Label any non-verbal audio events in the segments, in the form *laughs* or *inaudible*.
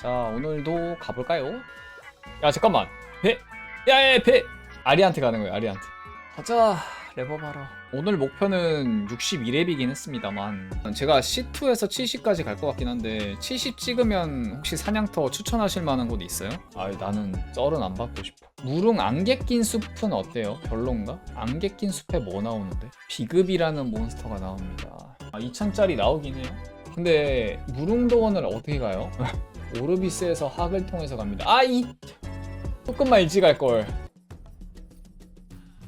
자 오늘도 가볼까요? 야 잠깐만 배! 야야 배! 아리한테 가는 거예요 아리한테 가자 레버 봐라 오늘 목표는 62렙이긴 했습니다만 제가 C2에서 70까지 갈 것 같긴 한데 70 찍으면 혹시 사냥터 추천하실 만한 곳 있어요? 아 나는 썰은 안 받고 싶어 무릉 안개 낀 숲은 어때요? 별론가? 안개 낀 숲에 뭐 나오는데? 비급이라는 몬스터가 나옵니다 아 2000짜리 나오긴 해요 근데 무릉도원을 어떻게 가요? *laughs* 오르비스에서 학을 통해서 갑니다. 아, 이 조금만 일찍 갈 걸.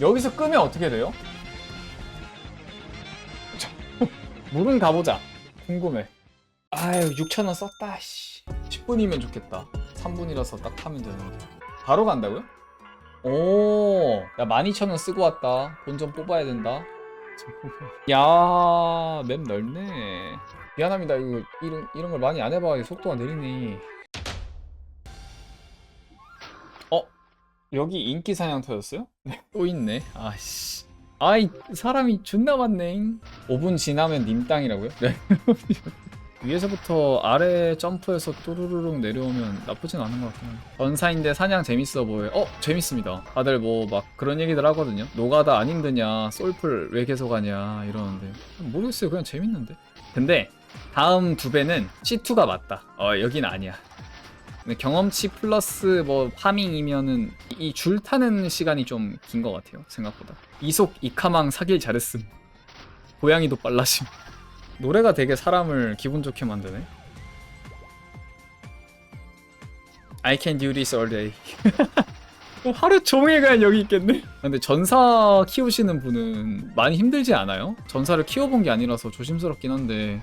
여기서 끄면 어떻게 돼요? 저, *laughs* 물은 가보자. 궁금해. 아유, 6,000원 썼다, 씨. 10분이면 좋겠다. 3분이라서 딱 타면 되는데. 바로 간다고요? 오, 야, 12,000원 쓰고 왔다. 돈좀 뽑아야 된다. *laughs* 야, 맵 넓네. 미안합니다. 이거 이런 이런 걸 많이 안 해봐. 속도가 느리네. 어? 여기 인기 사냥터였어요? *laughs* 네, 또 있네. 아씨. 아이 사람이 존나 많네. 5분 지나면 님 땅이라고요? 네. *laughs* 위에서부터 아래 점프해서 또르르륵 내려오면 나쁘진 않은 것 같긴 한데 전사인데 사냥 재밌어 보여요 어? 재밌습니다 다들 뭐 막 그런 얘기들 하거든요 노가다 안 힘드냐 솔플 왜 계속 하냐 이러는데 모르겠어요 그냥 재밌는데 근데 다음 두 배는 C2가 맞다. 어, 여긴 아니야. 근데 경험치 플러스 뭐 파밍이면은 이 줄 타는 시간이 좀 긴 것 같아요. 생각보다. 이속 이카망 사길 잘했음. 고양이도 빨라심. *laughs* 노래가 되게 사람을 기분 좋게 만드네. I can do this all day. *laughs* 하루 종일 그냥 여기 있겠네. 근데 전사 키우시는 분은 많이 힘들지 않아요? 전사를 키워본 게 아니라서 조심스럽긴 한데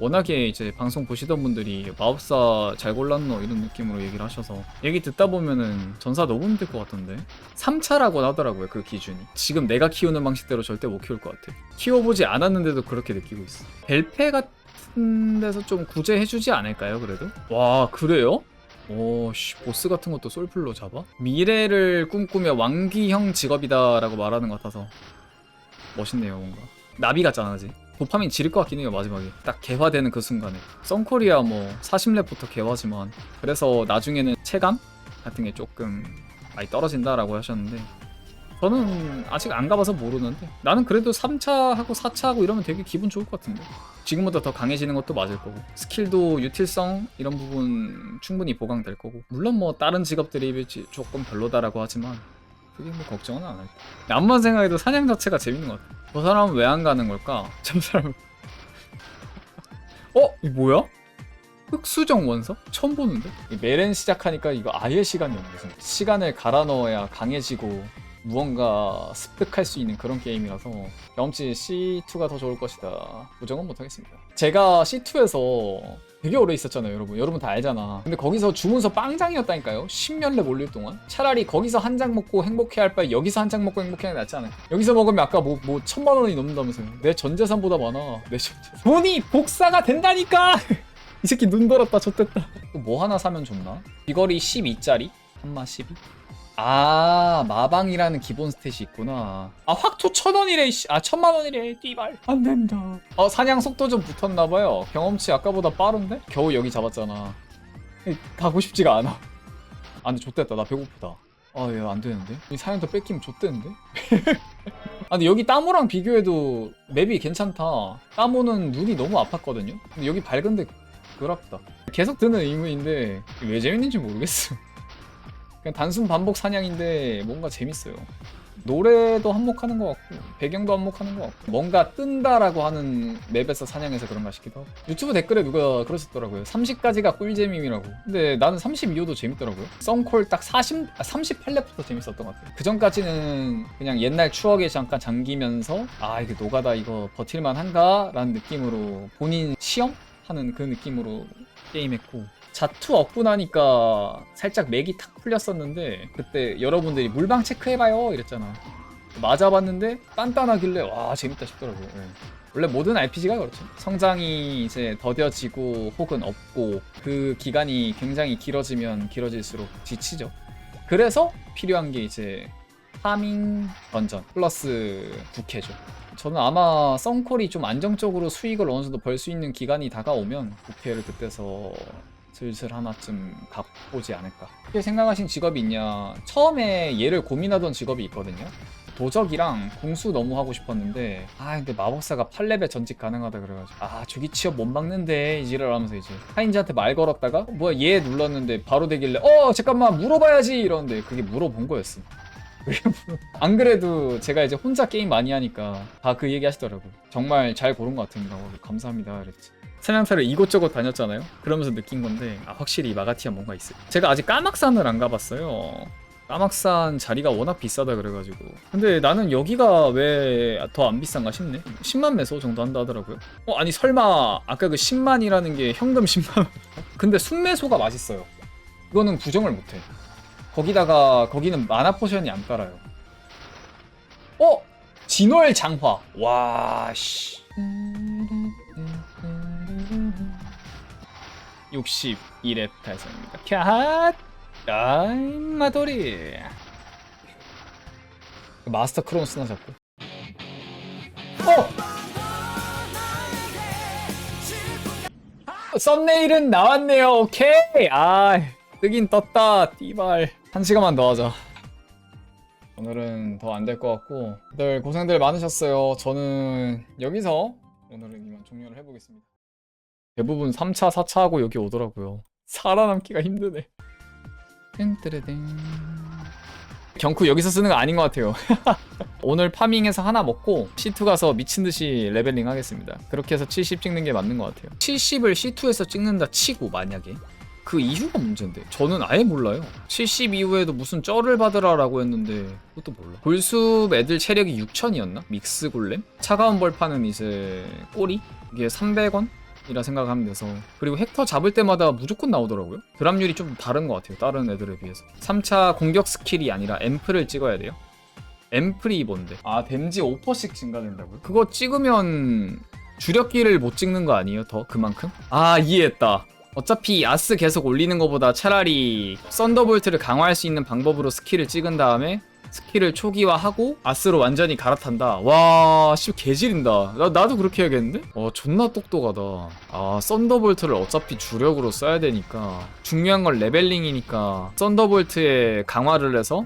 워낙에 이제 방송 보시던 분들이 마법사 잘 골랐노 이런 느낌으로 얘기를 하셔서 얘기 듣다 보면은 전사 너무 힘들 것 같던데 3차라고 하더라고요 그 기준이 지금 내가 키우는 방식대로 절대 못 키울 것 같아 키워보지 않았는데도 그렇게 느끼고 있어 벨페 같은 데서 좀 구제해주지 않을까요 그래도? 와 그래요? 오씨 보스 같은 것도 솔플로 잡아? 미래를 꿈꾸며 왕귀형 직업이다 라고 말하는 것 같아서 멋있네요 뭔가 나비 같잖아 그지? 도파민 지릴 것 같긴 해요 마지막에. 딱 개화되는 그 순간에. 썬코리아 뭐 40렙부터 개화지만 그래서 나중에는 체감 같은 게 조금 많이 떨어진다라고 하셨는데 저는 아직 안 가봐서 모르는데 나는 그래도 3차 하고 4차 하고 이러면 되게 기분 좋을 것 같은데. 지금보다 더 강해지는 것도 맞을 거고 스킬도 유틸성 이런 부분 충분히 보강될 거고 물론 뭐 다른 직업들이 조금 별로다라고 하지만 그게 뭐 걱정은 안할 거야 암만 생각해도 사냥 자체가 재밌는 것 같아 저 사람은 왜 안 가는 걸까? *laughs* 저 사람은 어? 이 뭐야? 흑수정 원석? 처음 보는데? 이 메렌 시작하니까 이거 아예 시간이 없네 진짜. 시간을 갈아 넣어야 강해지고 무언가 습득할 수 있는 그런 게임이라서 경험치 C2가 더 좋을 것이다 부정은 못하겠습니다 제가 C2에서 되게 오래 있었잖아요 여러분. 여러분 다 알잖아. 근데 거기서 주문서 빵장이었다니까요. 10년 랩 올릴 동안. 차라리 거기서 한 장 먹고 행복해 할 바에 여기서 한 장 먹고 행복해 하는 게 낫지 않아요 여기서 먹으면 아까 뭐, 뭐 천만 원이 넘는다면서요. 내 전재산보다 많아. 내 전재산. 돈이 복사가 된다니까! *laughs* 이 새끼 눈 돌았다 좆됐다. 또뭐 하나 사면 좋나? 비거리 12짜리? 한마 12? 아 마방이라는 기본 스탯이 있구나. 아 확토 천원이래 씨. 아 천만원이래 띠발. 안된다. 어 사냥 속도 좀 붙었나봐요. 경험치 아까보다 빠른데? 겨우 여기 잡았잖아. 가고 싶지가 않아. 아 근데 좆됐다. 나 배고프다. 아얘 안되는데? 이 사냥도 뺏기면 좆되는데? *laughs* 아 근데 여기 따모랑 비교해도 맵이 괜찮다. 따모는 눈이 너무 아팠거든요? 근데 여기 밝은데 그렇다. 계속 드는 의문인데 왜 재밌는지 모르겠어 그냥 단순 반복 사냥인데 뭔가 재밌어요. 노래도 한몫하는 것 같고 배경도 한몫하는 것 같고 뭔가 뜬다라고 하는 맵에서 사냥해서 그런가 싶기도 하고 유튜브 댓글에 누가 그러셨더라고요 30까지가 꿀잼임이라고 근데 나는 32호도 재밌더라고요 썬콜 딱 40, 아, 38렙부터 재밌었던 것 같아요 그 전까지는 그냥 옛날 추억에 잠깐 잠기면서 아 이게 노가다 이거 버틸만 한가? 라는 느낌으로 본인 시험? 하는 그 느낌으로 게임했고 자투 얻고 나니까 살짝 맥이 탁 풀렸었는데 그때 여러분들이 물방 체크해봐요 이랬잖아. 맞아봤는데 단단하길래 와 재밌다 싶더라고요. 예. 원래 모든 RPG가 그렇죠. 성장이 이제 더뎌지고 혹은 없고 그 기간이 굉장히 길어지면 길어질수록 지치죠. 그래서 필요한 게 이제 파밍 던전 플러스 부캐죠. 저는 아마 썬콜이 좀 안정적으로 수익을 어느 정도 벌 수 있는 기간이 다가오면 부캐를 그때서 슬슬 하나쯤 갖보지 않을까. 어떻게 생각하신 직업이 있냐? 처음에 얘를 고민하던 직업이 있거든요. 도적이랑 궁수 너무 하고 싶었는데 아 근데 마법사가 8레벨 전직 가능하다 그래가지고 아 저기 취업 못 막는데 이지랄 하면서 이제 하인즈한테 말 걸었다가 어, 뭐야 얘 눌렀는데 바로 되길래 어 잠깐만 물어봐야지 이러는데 그게 물어본 거였어 *laughs* 안 그래도 제가 이제 혼자 게임 많이 하니까 다 그 얘기 하시더라고 정말 잘 고른 것 어, 감사합니다 그랬지 사냥터를 이곳저곳 다녔잖아요. 그러면서 느낀 건데 아 확실히 마가티아 뭔가 있어요. 제가 아직 까막산을 안 가봤어요. 까막산 자리가 워낙 비싸다 그래가지고. 근데 나는 여기가 왜 더 안 비싼가 싶네. 10만 매소 정도 한다 하더라고요. 어 아니 설마 아까 그 10만이라는 게 현금 10만? *laughs* 근데 순매소가 맛있어요. 이거는 부정을 못해. 거기다가 거기는 마나 포션이 안 깔아요. 어? 진월 장화. 와씨 61회 달성입니다. 캬 아이 마도리! 마스터 크론 쓰나 자꾸 어! 썸네일은 나왔네요. 오케이! 아 뜨긴 떴다 띠발. 한 시간만 더 하자. 오늘은 더 안 될 것 같고 다들 고생들 많으셨어요. 저는 여기서 오늘은 이만 종료를 해보겠습니다 대부분 3차 4차 하고 여기 오더라고요. 살아남기가 힘드네. 땡뜨르땡 경쿠 여기서 쓰는 거 아닌 것 같아요. *laughs* 오늘 파밍해서 하나 먹고 C2 가서 미친 듯이 레벨링 하겠습니다. 그렇게 해서 70 찍는 게 맞는 것 같아요. 70을 C2에서 찍는다 치고 만약에 그 이유가 문제인데? 저는 아예 몰라요. 70 이후에도 무슨 쩔을 받으라라고 했는데 그것도 몰라. 골숲 애들 체력이 6000이었나? 믹스 골렘? 차가운 벌판은 이제 꼬리? 이게 300원? 이라 생각하면 돼서. 그리고 헥터 잡을 때마다 무조건 나오더라고요. 드랍률이 좀 다른 것 같아요 다른 애들에 비해서. 3차 공격 스킬이 아니라 앰플을 찍어야 돼요. 앰플이 뭔데? 아 댐지 5%씩 증가된다고요? 그거 찍으면 주력기를 못 찍는 거 아니에요 더? 그만큼? 아 이해했다. 어차피 아스 계속 올리는 것보다 차라리 썬더볼트를 강화할 수 있는 방법으로 스킬을 찍은 다음에 스킬을 초기화하고 아스로 완전히 갈아탄다. 와, 씨 개지린다. 나 나도 그렇게 해야겠는데? 어, 존나 똑똑하다. 아, 썬더볼트를 어차피 주력으로 써야 되니까 중요한 건 레벨링이니까 썬더볼트에 강화를 해서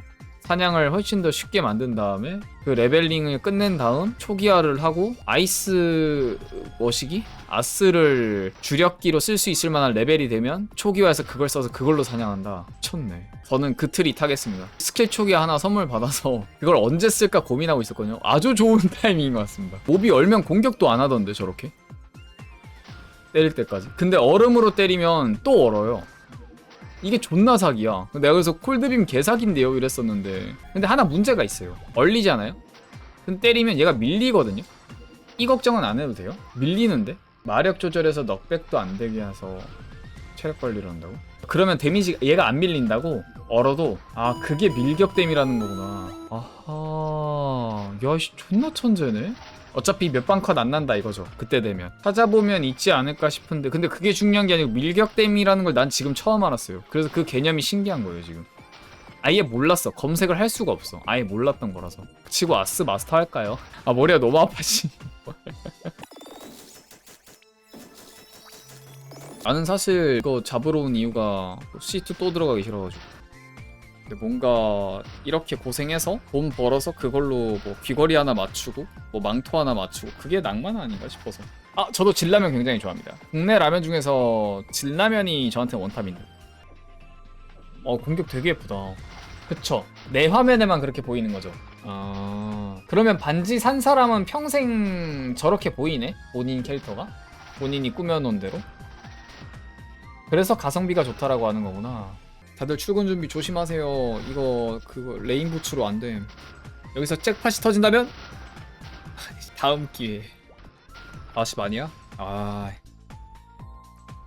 사냥을 훨씬 더 쉽게 만든 다음에 그 레벨링을 끝낸 다음 초기화를 하고 아이스 머시기? 아스를 주력기로 쓸 수 있을 만한 레벨이 되면 초기화해서 그걸 써서 그걸로 사냥한다. 미쳤네. 저는 그 틀이 타겠습니다. 스킬 초기화 하나 선물 받아서 *laughs* 그걸 언제 쓸까 고민하고 있었거든요. 아주 좋은 *laughs* 타이밍인 것 같습니다. 몹이 얼면 공격도 안 하던데 저렇게. 때릴 때까지. 근데 얼음으로 때리면 또 얼어요. 이게 존나 사기야. 내가 그래서 콜드빔 개사기인데요 이랬었는데 근데 하나 문제가 있어요. 얼리잖아요. 근데 때리면 얘가 밀리거든요. 이 걱정은 안 해도 돼요. 밀리는데 마력 조절해서 넉백도 안 되게 해서 체력 관리를 한다고? 그러면 데미지 얘가 안 밀린다고 얼어도 아 그게 밀격댐이라는 거구나. 아하 야씨 존나 천재네. 어차피 몇 방 컷 안 난다 이거죠. 그때 되면 찾아보면 있지 않을까 싶은데 근데 그게 중요한 게 아니고 밀격댐이라는 걸 난 지금 처음 알았어요. 그래서 그 개념이 신기한 거예요 지금. 아예 몰랐어. 검색을 할 수가 없어. 아예 몰랐던 거라서. 치고 아스 마스터 할까요? 아 머리가 너무 아파지. *laughs* 나는 사실 이거 잡으러 온 이유가 C2 또 들어가기 싫어가지고. 뭔가 이렇게 고생해서 돈 벌어서 그걸로 뭐 귀걸이 하나 맞추고 뭐 망토 하나 맞추고 그게 낭만 아닌가 싶어서. 아 저도 진라면 굉장히 좋아합니다. 국내 라면 중에서 진라면이 저한테 원탑인데. 어 공격 되게 예쁘다. 그쵸. 내 화면에만 그렇게 보이는 거죠. 아. 그러면 반지 산 사람은 평생 저렇게 보이네? 본인 캐릭터가? 본인이 꾸며놓은 대로? 그래서 가성비가 좋다라고 하는 거구나. 다들 출근 준비 조심하세요. 이거 그거 레인부츠로 안 됨. 여기서 잭팟이 터진다면 *laughs* 다음 기회. 아씨 아니야? 아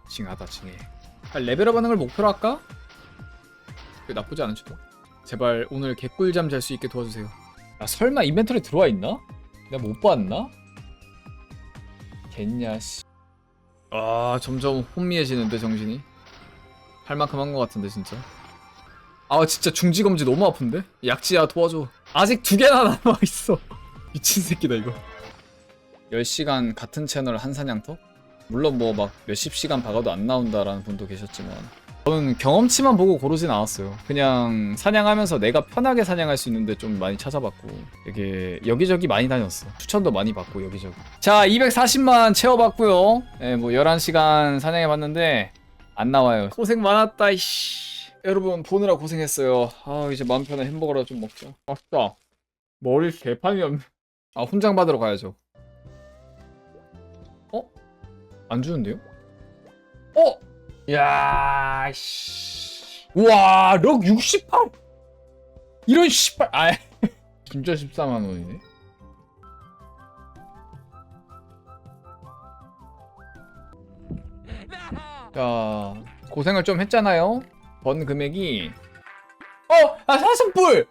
징하다 징해. 아, 레벨업 하는 걸 목표로 할까? 그 나쁘지 않을지도. 제발 오늘 개꿀잠 잘 수 있게 도와주세요. 아 설마 인벤토리 들어와 있나? 내가 못 봤나? 겠냐 씨. 아 점점 혼미해지는데 정신이. 할 만큼 한 것 같은데 진짜. 아 진짜 중지검지 너무 아픈데? 약지야 도와줘. 아직 두 개나 *laughs* 남아 있어. 미친 새끼다 이거. 10시간 같은 채널 한 사냥터? 물론 뭐 막 몇십 시간 박아도 안 나온다라는 분도 계셨지만 저는 경험치만 보고 고르진 않았어요. 그냥 사냥하면서 내가 편하게 사냥할 수 있는데 좀 많이 찾아봤고 되게 여기저기 많이 다녔어. 추천도 많이 받고 여기저기. 자, 240만 채워봤고요. 예, 뭐 11시간 사냥해봤는데 안 나와요. 고생 많았다, 이씨. 여러분 보느라 고생했어요. 아 이제 마음 편한 햄버거라도 좀 먹자. 아싸. 머리 개판이 없네. 아 훈장 받으러 가야죠. 어? 안 주는데요? 어? 야, 씨. 우와, 럭 68. 이런 18. 아, *laughs* 진짜 14만 원이네. *laughs* 자, 고생을 좀 했잖아요. 번 금액이 어, 아 사슴뿔.